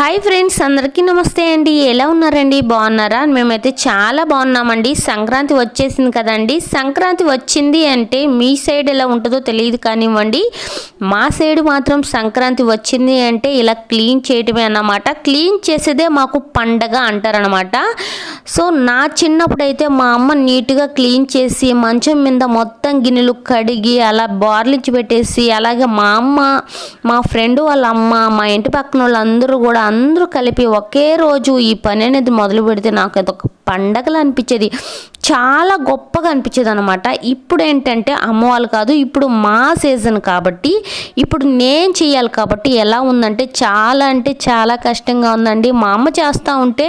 Hi friends అందరికీ నమస్తే అండి. ఎలా ఉన్నారండి? బాగున్నారా? మేమైతే చాలా బాగున్నామండి. సంక్రాంతి వచ్చేసింది కదండి. సంక్రాంతి వచ్చింది అంటే మీ సైడ్ ఎలా ఉంటుందో తెలియదు కానివ్వండి. మా సైడ్ మాత్రం సంక్రాంతి వచ్చింది అంటే ఇలా క్లీన్ చేయటమే అన్నమాట. క్లీన్ చేసేదే మాకు పండగ అంటారనమాట సో నా చిన్నప్పుడు అయితే మా అమ్మ నీట్గా క్లీన్ చేసి మంచం మీద మొత్తం గిన్నెలు కడిగి అలా బార్లించి పెట్టేసి అలాగే మా అమ్మ మా ఫ్రెండ్ వాళ్ళ అమ్మ మా ఇంటి పక్కన వాళ్ళందరూ కూడా అందరూ కలిపి ఒకే రోజు ఈ పని అనేది మొదలు పెడితే నాకు అదొక పండగలు అనిపించేది చాలా గొప్పగా అనిపించేది అనమాట ఇప్పుడు ఏంటంటే అమ్మ వాళ్ళు కాదు ఇప్పుడు మా సీజన్ కాబట్టి ఇప్పుడు నేను చేయాలి కాబట్టి ఎలా ఉందంటే చాలా అంటే చాలా కష్టంగా ఉందండి. మా అమ్మ చేస్తూ ఉంటే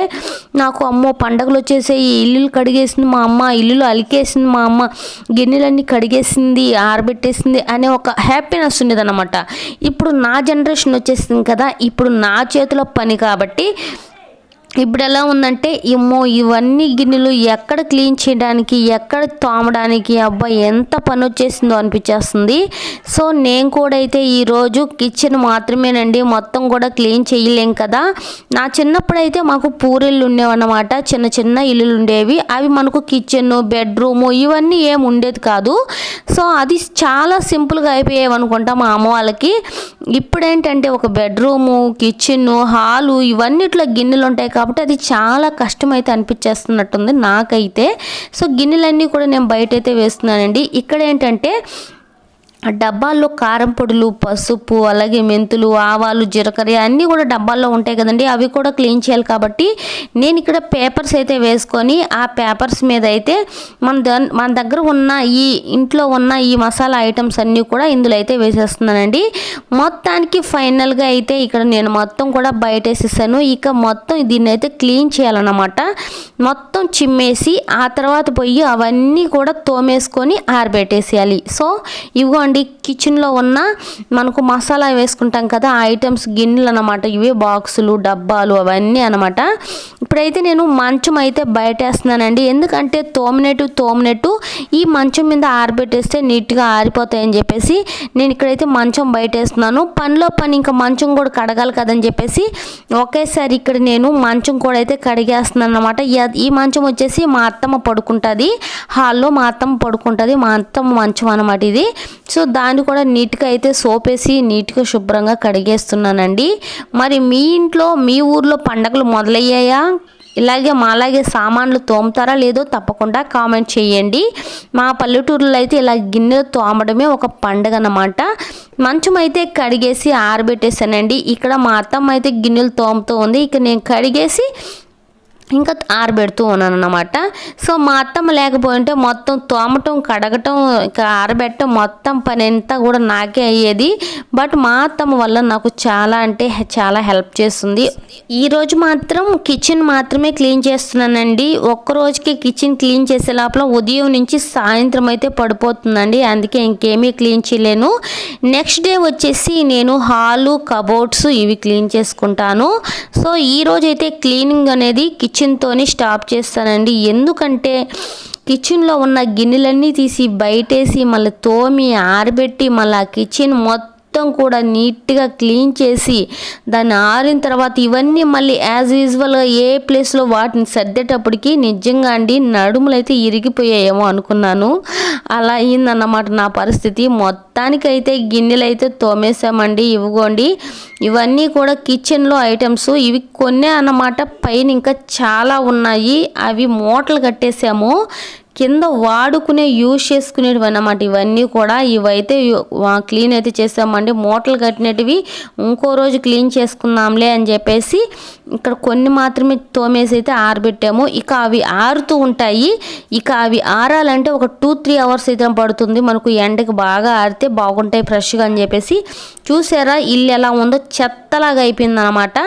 నాకు అమ్మో పండగలు వచ్చేసాయి ఇల్లులు కడిగేసింది మా అమ్మ ఇల్లులు అలికేసింది మా అమ్మ గిన్నెలన్నీ కడిగేసింది ఆరబెట్టేసింది అనే ఒక హ్యాపీనెస్ ఉండేది అనమాట ఇప్పుడు నా జనరేషన్ వచ్చేసింది కదా ఇప్పుడు నా చేతిలో పని కాబట్టి ఇప్పుడు ఎలా ఉందంటే ఏమో ఇవన్నీ గిన్నెలు ఎక్కడ క్లీన్ చేయడానికి ఎక్కడ తోమడానికి అబ్బా ఎంత పని వచ్చేసిందో అనిపించేస్తుంది సో నేను కూడా అయితే ఈరోజు కిచెన్ మాత్రమేనండి మొత్తం కూడా క్లీన్ చేయలేం కదా. నా చిన్నప్పుడు అయితే మాకు పూరిళ్ళు ఉండేవన్నమాట. చిన్న చిన్న ఇల్లులు ఉండేవి. అవి మనకు కిచెన్ బెడ్రూము ఇవన్నీ ఏం ఉండేది కాదు. సో అది చాలా సింపుల్గా అయిపోయాయి అనుకుంటా మా అమ్మ వాళ్ళకి. ఇప్పుడేంటంటే ఒక బెడ్రూము కిచెన్ హాలు ఇవన్నిట్లో గిన్నెలు ఉంటాయి కాబట్టి అది చాలా కష్టమైతే అనిపించేస్తున్నట్టుంది నాకైతే. సో గిన్నెలన్నీ కూడా నేను బయట అయితే వేస్తున్నానండి. ఇక్కడ ఏంటంటే డబ్బాల్లో కారం పొడులు పసుపు అలాగే మెంతులు ఆవాలు జీలకర్ర అన్నీ కూడా డబ్బాల్లో ఉంటాయి కదండి. అవి కూడా క్లీన్ చేయాలి కాబట్టి నేను ఇక్కడ పేపర్స్ అయితే వేసుకొని ఆ పేపర్స్ మీద అయితే మన ద మన దగ్గర ఉన్న ఈ ఇంట్లో ఉన్న ఈ మసాలా ఐటమ్స్ అన్నీ కూడా ఇందులో అయితే వేసేస్తున్నానండి. మొత్తానికి ఫైనల్గా అయితే ఇక్కడ నేను మొత్తం కూడా బయట వేసేసాను ఇక మొత్తం దీన్ని అయితే క్లీన్ చేయాలన్నమాట. మొత్తం చిమ్మేసి ఆ తర్వాత పోయి అవన్నీ కూడా తోమేసుకొని ఆరబెట్టేసేయాలి. సో ఇవ్వండి. అండి కిచెన్లో ఉన్న మనకు మసాలా వేసుకుంటాం కదా ఆ ఐటమ్స్ గిన్నెలు అనమాట ఇవే బాక్సులు డబ్బాలు అవన్నీ అనమాట ఇప్పుడైతే నేను మంచం అయితే బయటేస్తున్నానండి. ఎందుకంటే తోమినట్టు తోమినట్టు ఈ మంచం మీద ఆరబెట్టేస్తే నీట్గా ఆరిపోతాయని చెప్పేసి నేను ఇక్కడైతే మంచం బయటేస్తున్నాను. పనిలో పని ఇంకా మంచం కూడా కడగాలి కదని చెప్పేసి ఒకేసారి ఇక్కడ నేను మంచం కూడా అయితే కడిగేస్తున్నాను అనమాట ఈ మంచం వచ్చేసి మా అత్తమ్మ పడుకుంటుంది. హాల్లో మా అత్తమ్మ పడుకుంటుంది మా అత్తమ్మ మంచం అనమాట ఇది. సో దాన్ని కూడా నీట్గా అయితే సోపేసి నీట్గా శుభ్రంగా కడిగేస్తున్నానండి. మరి మీ ఇంట్లో మీ ఊర్లో పండగలు మొదలయ్యాయా? ఇలాగే మాలాగే సామాన్లు తోముతారా లేదో తప్పకుండా కామెంట్ చేయండి. మా పల్లెటూరులో అయితే ఇలా గిన్నెలు తోమడమే ఒక పండగ అన్నమాట. మంచం అయితే కడిగేసి ఆరబెట్టేసానండి ఇక్కడ మా అత్తమ్మ అయితే గిన్నెలు తోముతూ ఉంది. ఇక నేను కడిగేసి ఇంకా ఆరబెడుతూ ఉన్నాను అనమాట సో మా అత్తమ్మ లేకపోయింటే మొత్తం తోమటం కడగటం ఇంకా ఆరబెట్టడం మొత్తం పని అంతా కూడా నాకే అయ్యేది. బట్ మా అత్తమ్మ వల్ల నాకు చాలా అంటే చాలా హెల్ప్ చేస్తుంది. ఈరోజు మాత్రం కిచెన్ మాత్రమే క్లీన్ చేస్తున్నానండి. ఒక్క రోజుకి కిచెన్ క్లీన్ చేసే లోపల ఉదయం నుంచి సాయంత్రం అయితే పడిపోతుందండి. అందుకే ఇంకేమీ క్లీన్ చేయలేను. నెక్స్ట్ డే వచ్చేసి నేను హాలు కబోర్డ్స్ ఇవి క్లీన్ చేసుకుంటాను. సో ఈ అయితే క్లీనింగ్ అనేది కిచెన్ కిచెన్తోనే స్టాప్ చేస్తానండి. ఎందుకంటే కిచెన్లో ఉన్న గిన్నెలన్నీ తీసి బయటేసి మళ్ళీ తోమి ఆరబెట్టి మళ్ళీ ఆ కిచెన్ మొత్తం మొత్తం కూడా నీట్గా క్లీన్ చేసి దాన్ని ఆరిన తర్వాత ఇవన్నీ మళ్ళీ యాజ్ యూజువల్గా ఏ ప్లేస్లో వాటిని సర్దేటప్పటికి నిజంగా అండి నడుములు అయితే ఇరిగిపోయాయేమో అనుకున్నాను. అలా అయిందన్నమాట నా పరిస్థితి. మొత్తానికైతే గిన్నెలు అయితే తోమేసామండి ఇవ్వగోండి. ఇవన్నీ కూడా కిచెన్లో ఐటమ్స్ ఇవి కొన్నే అన్నమాట పైన ఇంకా చాలా ఉన్నాయి. అవి మూటలు కట్టేసాము కింద వాడుకునే యూజ్ చేసుకునేటివి అన్నమాట. ఇవన్నీ కూడా ఇవైతే క్లీన్ అయితే చేసామండి మూటలు కట్టినటివి ఇంకో రోజు క్లీన్ చేసుకుందాంలే అని చెప్పేసి ఇక్కడ కొన్ని మాత్రమే తోమేసి అయితే ఆరబెట్టాము. ఇక అవి ఆరుతూ ఉంటాయి. ఇక అవి ఆరాలంటే ఒక టూ త్రీ అవర్స్ అయితే పడుతుంది. మనకు ఎండకి బాగా ఆరితే బాగుంటాయి ఫ్రెష్గా అని చెప్పేసి. చూసారా ఇల్లు ఎలా ఉందో? చెత్తలాగా అయిపోయింది అనమాట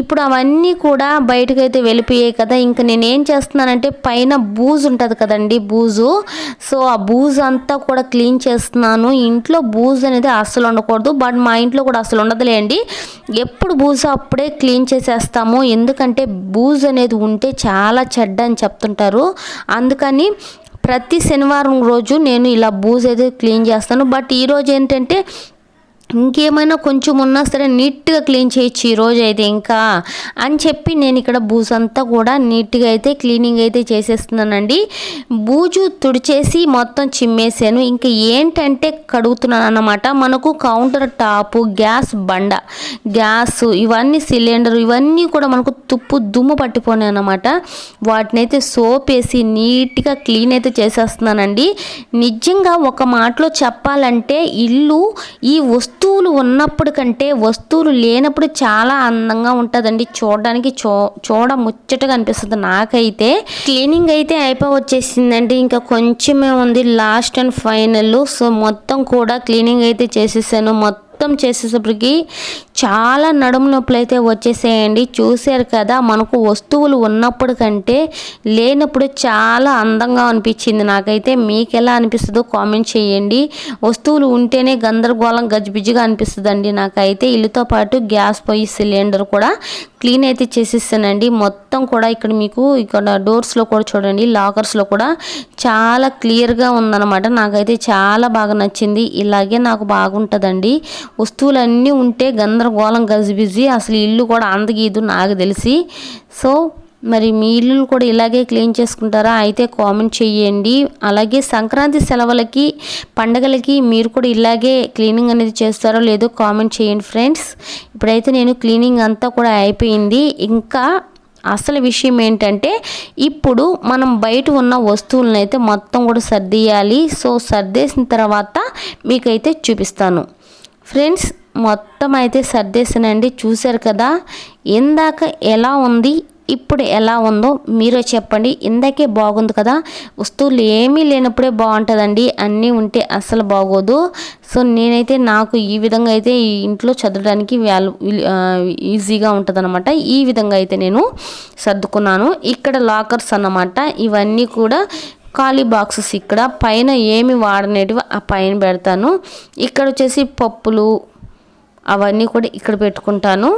ఇప్పుడు అవన్నీ కూడా బయటకు అయితే వెళ్ళిపోయాయి కదా. ఇంకా నేను ఏం చేస్తున్నానంటే పైన బూజు ఉంటుంది కదండి. బూజు. సో ఆ బూజు అంతా కూడా క్లీన్ చేస్తున్నాను. ఇంట్లో బూజు అనేది అస్సలు ఉండకూడదు. బట్ మా ఇంట్లో కూడా అసలు ఉండదులేండి ఎప్పుడు బూజు అప్పుడే క్లీన్ చేసేస్తాము. ఎందుకంటే బూజు అనేది ఉంటే చాలా చెడ్డ అని చెప్తుంటారు. అందుకని ప్రతి శనివారం రోజు నేను ఇలా బూజ్ అయితే క్లీన్ చేస్తాను. బట్ ఈరోజు ఏంటంటే ఇంకేమైనా కొంచెం ఉన్నా సరే నీట్గా క్లీన్ చేయొచ్చు ఈరోజు అయితే ఇంకా. అని చెప్పి నేను ఇక్కడ బూజు అంతా కూడా నీట్గా అయితే క్లీనింగ్ అయితే చేసేస్తున్నానండి. బూజు తుడిచేసి మొత్తం చిమ్మేసాను. ఇంకా ఏంటంటే కడుగుతున్నాను అన్నమాట. మనకు కౌంటర్ టాపు గ్యాస్ బండ గ్యాస్ ఇవన్నీ సిలిండర్ ఇవన్నీ కూడా మనకు తుప్పు దుమ్ము పట్టిపోయినాయి అన్నమాట. వాటిని అయితే సోప్ వేసి నీట్గా క్లీన్ అయితే చేసేస్తున్నానండి. నిజంగా ఒక మాటలో చెప్పాలంటే ఇల్లు ఈ వస్తు వస్తువులు ఉన్నప్పుడు కంటే వస్తువులు లేనప్పుడు చాలా అందంగా ఉంటుందండి. చూడడానికి చూ చూడ ముచ్చటగా అనిపిస్తుంది నాకైతే. క్లీనింగ్ అయితే అయిపో వచ్చేసిందండి ఇంకా కొంచెమే ఉంది లాస్ట్ అండ్ ఫైనల్. సో మొత్తం కూడా క్లీనింగ్ అయితే చేసేసాను. మొత్తం మొత్తం చేసేటప్పటికి చాలా నడుము నొప్పులు అయితే వచ్చేసేయండి. చూశారు కదా మనకు వస్తువులు ఉన్నప్పుడు కంటే లేనప్పుడు చాలా అందంగా అనిపించింది నాకైతే. మీకు ఎలా అనిపిస్తుందో కామెంట్ చేయండి. వస్తువులు ఉంటేనే గందరగోళం గజిబిజిగా అనిపిస్తుందండి నాకైతే. ఇల్లుతో పాటు గ్యాస్ పొయ్యి సిలిండర్ కూడా క్లీన్ అయితే చేసేస్తానండి. మొత్తం కూడా ఇక్కడ మీకు ఇక్కడ డోర్స్లో కూడా చూడండి లాకర్స్లో కూడా చాలా క్లియర్గా ఉందన్నమాట. నాకైతే చాలా బాగా నచ్చింది. ఇలాగే నాకు బాగుంటుందండి. వస్తువులన్నీ ఉంటే గందరగోళం గజిబిజి. అసలు ఇల్లు కూడా అందగీదు నాకు తెలిసి. సో మరి మీ ఇల్లు కూడా ఇలాగే క్లీన్ చేసుకుంటారా? అయితే కామెంట్ చేయండి అలాగే సంక్రాంతి సెలవులకి పండగలకి మీరు కూడా ఇలాగే క్లీనింగ్ అనేది చేస్తారో లేదో కామెంట్ చేయండి ఫ్రెండ్స్. ఇప్పుడైతే నేను క్లీనింగ్ అంతా కూడా అయిపోయింది. ఇంకా అసలు విషయం ఏంటంటే ఇప్పుడు మనం బయట ఉన్న వస్తువులను అయితే మొత్తం కూడా సర్దియాలి సో సర్దేసిన తర్వాత మీకైతే చూపిస్తాను. ఫ్రెండ్స్ మొత్తం అయితే సర్దేసానండి చూశారు కదా? ఇందాక ఎలా ఉంది? ఇప్పుడు ఎలా ఉందో మీరే చెప్పండి. ఇందాకే బాగుంది కదా. వస్తువులు ఏమీ లేనప్పుడే బాగుంటుందండి. అన్నీ ఉంటే అస్సలు బాగోదు. సో నేనైతే నాకు ఈ విధంగా అయితే ఈ ఇంట్లో చదవడానికి వ్యాలు ఈజీగా ఉంటుందన్నమాట. ఈ విధంగా అయితే నేను సర్దుకున్నాను. ఇక్కడ లాకర్స్ అన్నమాట. ఇవన్నీ కూడా ఖాళీ బాక్సెస్ ఇక్కడ. పైన ఏమి వాడనేటివి ఆ పైన పెడతాను. ఇక్కడ వచ్చేసి పప్పులు అవన్నీ కూడా ఇక్కడ పెట్టుకుంటాను.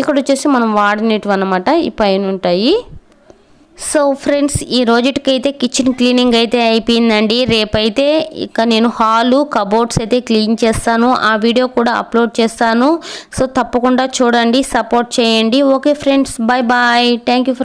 ఇక్కడ వచ్చేసి మనం వాడినట్టు అనమాట ఈ పైన ఉంటాయి సో ఫ్రెండ్స్ ఈ రోజుటికైతే కిచెన్ క్లీనింగ్ అయితే అయిపోయిందండి. రేపైతే ఇక నేను హాలు కబోర్డ్స్ అయితే క్లీన్ చేస్తాను. ఆ వీడియో కూడా అప్లోడ్ చేస్తాను. సో తప్పకుండా చూడండి సపోర్ట్ చేయండి. Okay friends bye bye thank you for